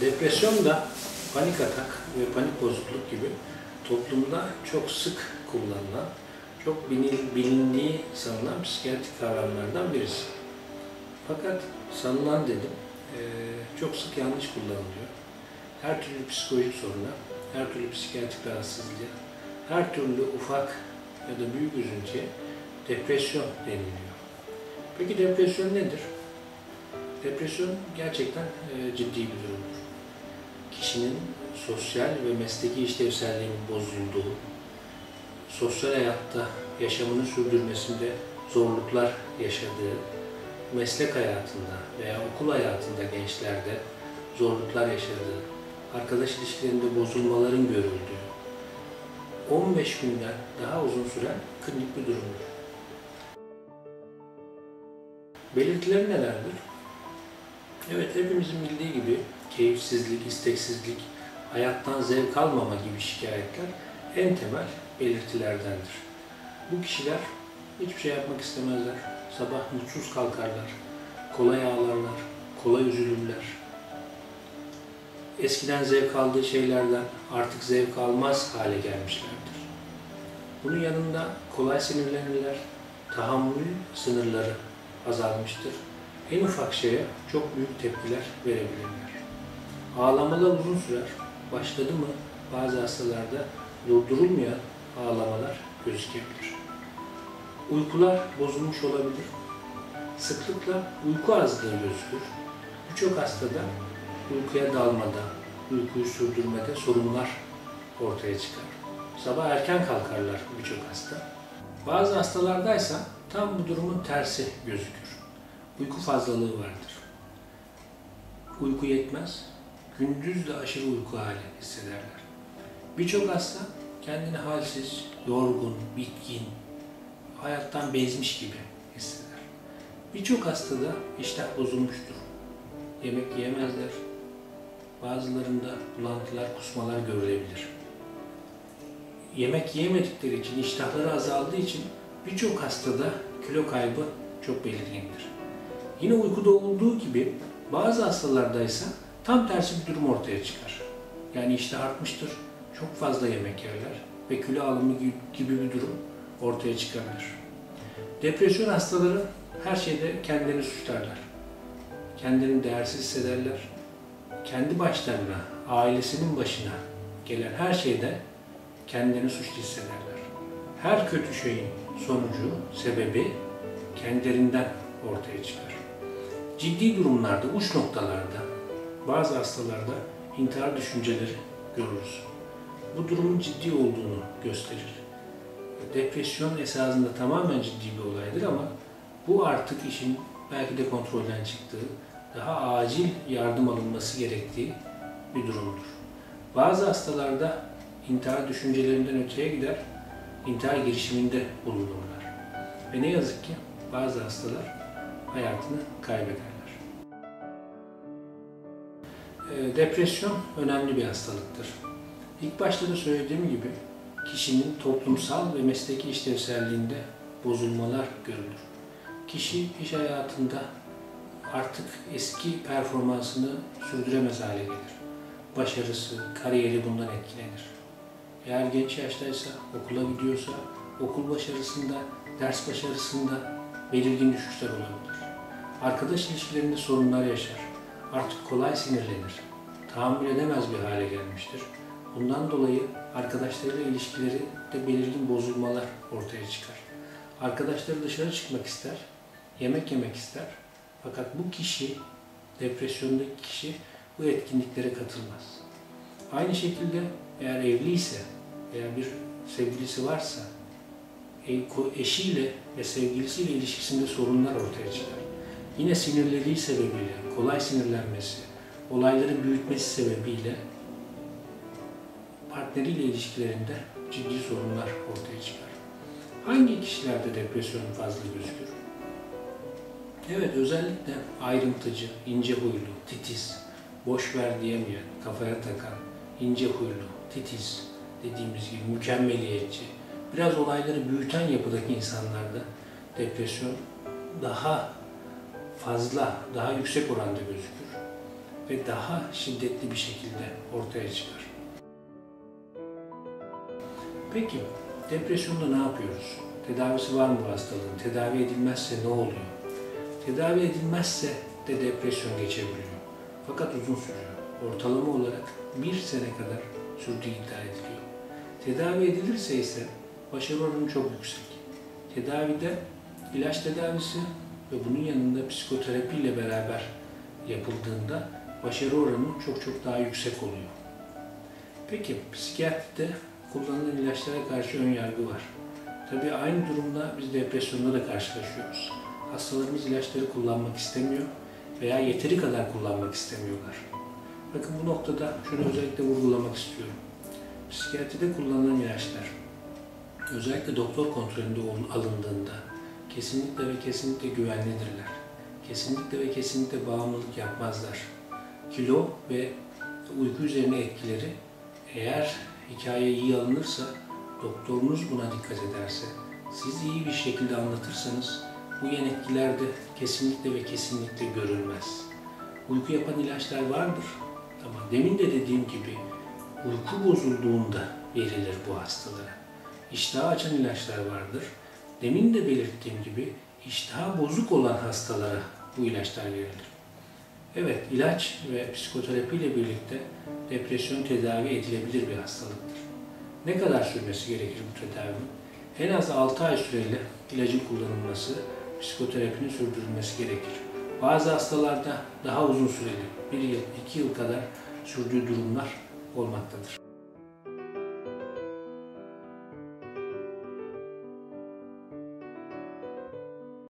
Depresyon da panik atak ve panik bozukluk gibi toplumda çok sık kullanılan, çok bilin- bilindiği sanılan psikiyatrik kavramlardan birisi. Fakat sanılan dedim, çok sık yanlış kullanılıyor. Her türlü psikolojik soruna, her türlü psikiyatrik rahatsızlığa, her türlü ufak ya da büyük üzüntüye depresyon deniliyor. Peki depresyon nedir? Depresyon gerçekten ciddi bir durumdur. Kişinin sosyal ve mesleki işlevselliğinin bozulduğu, sosyal hayatta yaşamını sürdürmesinde zorluklar yaşadığı, meslek hayatında veya okul hayatında gençlerde zorluklar yaşadığı, arkadaş ilişkilerinde bozulmaların görüldüğü, 15 günden daha uzun süren klinik bir durumdur. Belirtileri nelerdir? Evet, hepimizin bildiği gibi keyifsizlik, isteksizlik, hayattan zevk almama gibi şikayetler en temel belirtilerdendir. Bu kişiler hiçbir şey yapmak istemezler, sabah mutsuz kalkarlar, kolay ağlarlar, kolay üzülürler. Eskiden zevk aldığı şeylerden artık zevk almaz hale gelmişlerdir. Bunun yanında kolay sinirlenirler, tahammül sınırları azalmıştır. En ufak şeye çok büyük tepkiler verebilirler. Ağlamalar uzun sürer. Başladı mı bazı hastalarda durdurulmayan ağlamalar gözükebilir. Uykular bozulmuş olabilir. Sıklıkla uyku azlığı gözükür. Birçok hastada uykuya dalmada, uykuyu sürdürmede sorunlar ortaya çıkar. Sabah erken kalkarlar birçok hasta. Bazı hastalardaysa tam bu durumun tersi gözükür. Uyku fazlalığı vardır. Uyku yetmez, gündüz de aşırı uyku hali hissederler. Birçok hasta kendini halsiz, yorgun, bitkin, hayattan bezmiş gibi hisseder. Birçok hastada iştah bozulmuştur. Yemek yiyemezler. Bazılarında bulantılar, kusmalar görülebilir. Yemek yiyemedikleri için, iştahları azaldığı için birçok hastada kilo kaybı çok belirgindir. Yine uykuda olduğu gibi bazı hastalarda ise tam tersi bir durum ortaya çıkar. Yani iştah artmıştır, çok fazla yemek yerler ve kilo alımı gibi bir durum ortaya çıkabilir. Depresyon hastaları her şeyde kendilerini suçlarlar. Kendilerini değersiz hissederler. Kendi başlarına, ailesinin başına gelen her şeyde kendilerini suçlu hissederler. Her kötü şeyin sonucu, sebebi kendilerinden ortaya çıkar. Ciddi durumlarda, uç noktalarda, bazı hastalarda intihar düşünceleri görürüz. Bu durumun ciddi olduğunu gösterir. Depresyon esasında tamamen ciddi bir olaydır ama bu artık işin belki de kontrolden çıktığı, daha acil yardım alınması gerektiği bir durumdur. Bazı hastalarda intihar düşüncelerinden öteye gider, intihar girişiminde bulunurlar. Ve ne yazık ki bazı hastalar hayatını kaybederler. Depresyon önemli bir hastalıktır. İlk başta da söylediğim gibi kişinin toplumsal ve mesleki işlevselliğinde bozulmalar görülür. Kişi iş hayatında artık eski performansını sürdüremez hale gelir. Başarısı, kariyeri bundan etkilenir. Eğer genç yaştaysa, okula gidiyorsa, okul başarısında, ders başarısında belirgin düşüşler olabilir. Arkadaş ilişkilerinde sorunlar yaşar. Artık kolay sinirlenir. Tahammül edemez bir hale gelmiştir. Bundan dolayı arkadaşlarıyla ilişkileri de belirgin bozulmalar ortaya çıkar. Arkadaşları dışarı çıkmak ister, yemek yemek ister. Fakat bu kişi, depresyondaki kişi bu etkinliklere katılmaz. Aynı şekilde eğer evliyse veya bir sevgilisi varsa eşiyle ve sevgilisiyle ilişkisinde sorunlar ortaya çıkar. Yine sinirliliği sebebiyle, kolay sinirlenmesi, olayları büyütmesi sebebiyle partneriyle ilişkilerinde ciddi sorunlar ortaya çıkar. Hangi kişilerde depresyon fazla gözükür? Evet, özellikle ayrıntıcı, ince huylu, titiz, boş ver diyemeyen, kafaya takan, ince huylu, titiz dediğimiz gibi mükemmeliyetçi, biraz olayları büyüten yapıdaki insanlarda depresyon daha fazla, daha yüksek oranda gözükür. Ve daha şiddetli bir şekilde ortaya çıkar. Peki depresyonda ne yapıyoruz? Tedavisi var mı bu hastalığın? Tedavi edilmezse ne oluyor? Tedavi edilmezse de depresyon geçebiliyor. Fakat uzun sürüyor. Ortalama olarak bir sene kadar sürdüğü iddia ediliyor. Tedavi edilirse ise başarı oranı çok yüksek. Tedavide ilaç tedavisi ve bunun yanında psikoterapi ile beraber yapıldığında başarı oranı çok çok daha yüksek oluyor. Peki psikiyatride kullanılan ilaçlara karşı ön yargı var. Tabii aynı durumda biz depresyonda da karşılaşıyoruz. Hastalarımız ilaçları kullanmak istemiyor veya yeteri kadar kullanmak istemiyorlar. Bakın bu noktada şunu özellikle vurgulamak istiyorum. Psikiyatride kullanılan ilaçlar özellikle doktor kontrolünde ol- alındığında kesinlikle ve kesinlikle güvenlidirler. Kesinlikle ve kesinlikle bağımlılık yapmazlar. Kilo ve uyku üzerine etkileri eğer hikaye iyi alınırsa, doktorunuz buna dikkat ederse, siz iyi bir şekilde anlatırsanız bu yan etkiler de kesinlikle ve kesinlikle görülmez. Uyku yapan ilaçlar vardır ama demin de dediğim gibi uyku bozulduğunda verilir bu hastalara. İştahı açan ilaçlar vardır. Demin de belirttiğim gibi iştahı bozuk olan hastalara bu ilaçlar verilir. Evet, ilaç ve psikoterapi ile birlikte depresyon tedavi edilebilir bir hastalıktır. Ne kadar sürmesi gerekir bu tedavinin? En az 6 ay süreyle ilacın kullanılması, psikoterapinin sürdürülmesi gerekir. Bazı hastalarda daha uzun süreli, 1 yıl, 2 yıl kadar sürdüğü durumlar olmaktadır.